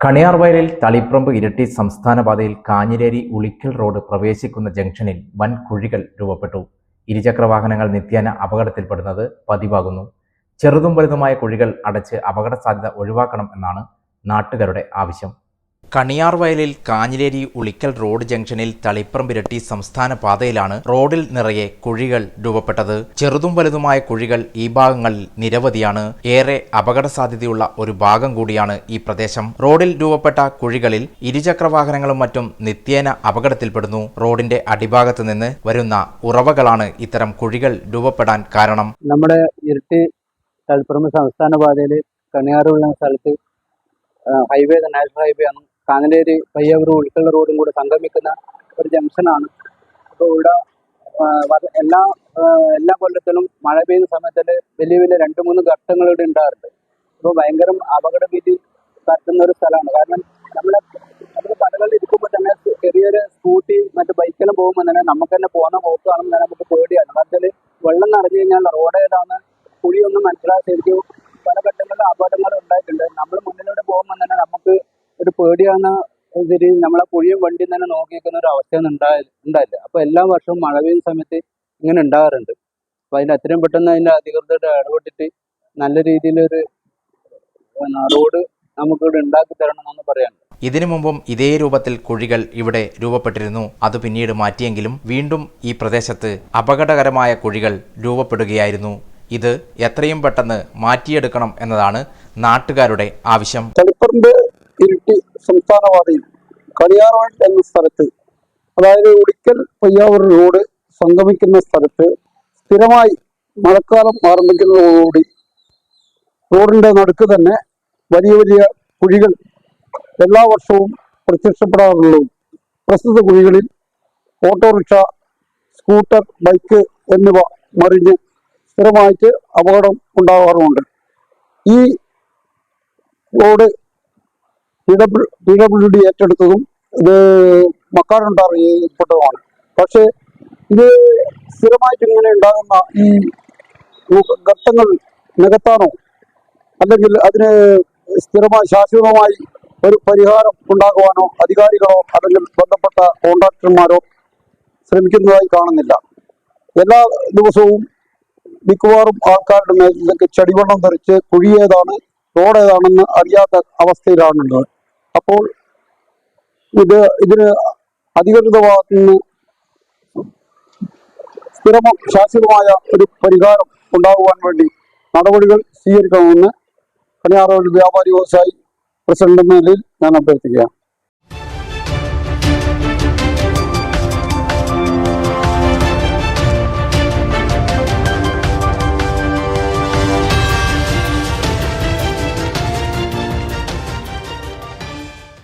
കണിയാർവയലിൽ തളിപ്രമ്പ് ഇരട്ടി സംസ്ഥാന പാതയിൽ കാഞ്ഞിരേരി ഉളിക്കൽ റോഡ് പ്രവേശിക്കുന്ന ജംഗ്ഷനിൽ വൻ കുഴികൾ രൂപപ്പെട്ടു. ഇരുചക്ര വാഹനങ്ങൾ നിത്യേന അപകടത്തിൽപ്പെടുന്നത് പതിവാകുന്നു. ചെറുതും വലുതുമായ കുഴികൾ അടച്ച് അപകട സാധ്യത ഒഴിവാക്കണം എന്നാണ് നാട്ടുകാരുടെ ആവശ്യം. കണിയാർവയലിൽ കാഞ്ഞിലേരി ഉളിക്കൽ റോഡ് ജംഗ്ഷനിൽ തളിപ്പറമ്പിരട്ടി സംസ്ഥാന പാതയിലാണ് റോഡിൽ നിറയെ കുഴികൾ രൂപപ്പെട്ടത്. ചെറുതും വലുതുമായ കുഴികൾ ഈ ഭാഗങ്ങളിൽ നിരവധിയാണ്. ഏറെ അപകട സാധ്യതയുള്ള ഒരു ഭാഗം കൂടിയാണ് ഈ പ്രദേശം. റോഡിൽ രൂപപ്പെട്ട കുഴികളിൽ ഇരുചക്ര വാഹനങ്ങളും മറ്റും നിത്യേന അപകടത്തിൽപ്പെടുന്നു. റോഡിന്റെ അടിഭാഗത്ത് നിന്ന് വരുന്ന ഉറവകളാണ് ഇത്തരം കുഴികൾ രൂപപ്പെടാൻ കാരണം. നമ്മുടെ ഇരട്ടി തളിപ്പറമ്പ് സംസ്ഥാന പാതയിൽ കണിയാറുള്ള സ്ഥലത്ത് ഹൈവേ നാഷണൽ ഹൈവേ ആണ് കാഞ്ഞിലേരി പയ്യാവൂർ ഉൾക്കൽ റോഡും കൂടെ സംഗമിക്കുന്ന ഒരു ജംഗ്ഷനാണ്. അപ്പോൾ ഇവിടെ എല്ലാ എല്ലാ കൊല്ലത്തിലും മഴ പെയ്യുന്ന സമയത്തിൽ വലിയ വലിയ രണ്ട് മൂന്ന് ഘട്ടങ്ങൾ ഇവിടെ ഉണ്ടാറുണ്ട് അപ്പോൾ ഭയങ്കര അപകട ഭീതി പറ്റുന്ന ഒരു സ്ഥലമാണ്. കാരണം നമ്മൾ നമ്മൾ കടകളിൽ ഇരിക്കുമ്പോൾ തന്നെ ചെറിയൊരു സ്കൂട്ടി മറ്റു ബൈക്കെല്ലാം പോകുമ്പോൾ തന്നെ നമുക്ക് തന്നെ പോകുന്ന പോക്ക് കാണുമ്പോൾ തന്നെ നമുക്ക് പേടിയാണ്. കാരണം വെള്ളം നിറഞ്ഞു കഴിഞ്ഞാൽ റോഡ് ഏതാണ് കുഴിയൊന്നും മനസ്സിലാക്കിയിരിക്കും പല ഘട്ടങ്ങളിലും അപകടങ്ങൾ ഉണ്ടായിട്ടുണ്ട്. നമ്മൾ മുന്നിലൂടെ പോകുമ്പോൾ ഒരു ഇതിൽ നമ്മളെ കുഴിയും വണ്ടിയും തന്നെ നോക്കി നോക്കിയിരിക്കുന്ന ഒരു അവസ്ഥയൊന്നും ഉണ്ടായി ഉണ്ടായില്ല. അപ്പോൾ എല്ലാ വർഷവും മഴ പെയ്യുന്ന സമയത്ത് ഇങ്ങനെ ഉണ്ടാകാറുണ്ട്. അപ്പോൾ അതിന് എത്രയും പെട്ടെന്ന് അതിന്റെ അധികൃതരുടെ ഇടപെട്ടിട്ട് നല്ല രീതിയിലൊരു റോഡ് റോഡ് നമുക്കിവിടെ ഉണ്ടാക്കി തരണം എന്ന് പറയാനുണ്ട്. ഇതിനു മുമ്പും ഇതേ രൂപത്തിൽ കുഴികൾ ഇവിടെ രൂപപ്പെട്ടിരുന്നു. അത് പിന്നീട് മാറ്റിയെങ്കിലും വീണ്ടും ഈ പ്രദേശത്ത് അപകടകരമായ കുഴികൾ രൂപപ്പെടുകയായിരുന്നു. ഇത് എത്രയും പെട്ടെന്ന് മാറ്റിയെടുക്കണം എന്നതാണ് നാട്ടുകാരുടെ ആവശ്യം. തളിപ്പറമ്പ് ഇരിട്ടി സംസ്ഥാനപാതയിൽ പാതയിൽ കടിയാറോൾ എന്ന സ്ഥലത്ത്. അതായത് ഉടിക്കൽ പയ്യാവൂർ റോഡ് സംഗമിക്കുന്ന സ്ഥലത്ത് സ്ഥിരമായി മഴക്കാലം ആരംഭിക്കുന്നതോടുകൂടി റോഡിന്റെ നടുക്ക് തന്നെ വലിയ വലിയ കുഴികൾ എല്ലാ വർഷവും പ്രത്യക്ഷപ്പെടാറുള്ളൂ. പ്രസ്തുത കുഴികളിൽ ഓട്ടോറിക്ഷ സ്കൂട്ടർ ബൈക്ക് എന്നിവ മറിഞ്ഞ് സ്ഥിരമായിട്ട് അപകടം ഉണ്ടാകാറുമുണ്ട്. ഈ റോഡ് പി ഡബ്ല്യു ഡി ഏറ്റെടുത്തതും ഇത് മക്കാടുണ്ടാർ ഏർപ്പെട്ടതുമാണ് പക്ഷേ ഇത് സ്ഥിരമായിട്ട് ഇങ്ങനെ ഉണ്ടാകുന്ന ഈ ഗർത്തങ്ങൾ നികത്താനോ അല്ലെങ്കിൽ അതിന് സ്ഥിരമായി ശാശ്വതമായി ഒരു പരിഹാരം ഉണ്ടാക്കുവാനോ അധികാരികളോ അല്ലെങ്കിൽ ബന്ധപ്പെട്ട കോൺട്രാക്ടർമാരോ ശ്രമിക്കുന്നതായി കാണുന്നില്ല. എല്ലാ ദിവസവും മിക്കവാറും ആൾക്കാരുടെ മേലിലേക്ക് ചെടിവെള്ളം തെറിച്ച് കുഴിയേതാണ് റോഡ് ഏതാണെന്ന് അറിയാത്ത അവസ്ഥയിലാണുള്ളത്. അപ്പോൾ ഇത് ഇതിന് അധികൃത ഭാഗത്തു നിന്ന് സ്ഥിരമോ ശാശ്വതമായ ഒരു പരിഹാരം ഉണ്ടാകുവാൻ വേണ്ടി നടപടികൾ സ്വീകരിക്കണമെന്ന് പണിയാറോട് വ്യാപാരി വ്യവസായി പ്രസിഡന്റ് എന്ന നിലയിൽ ഞാൻ അഭ്യർത്ഥിക്കുകയാണ്.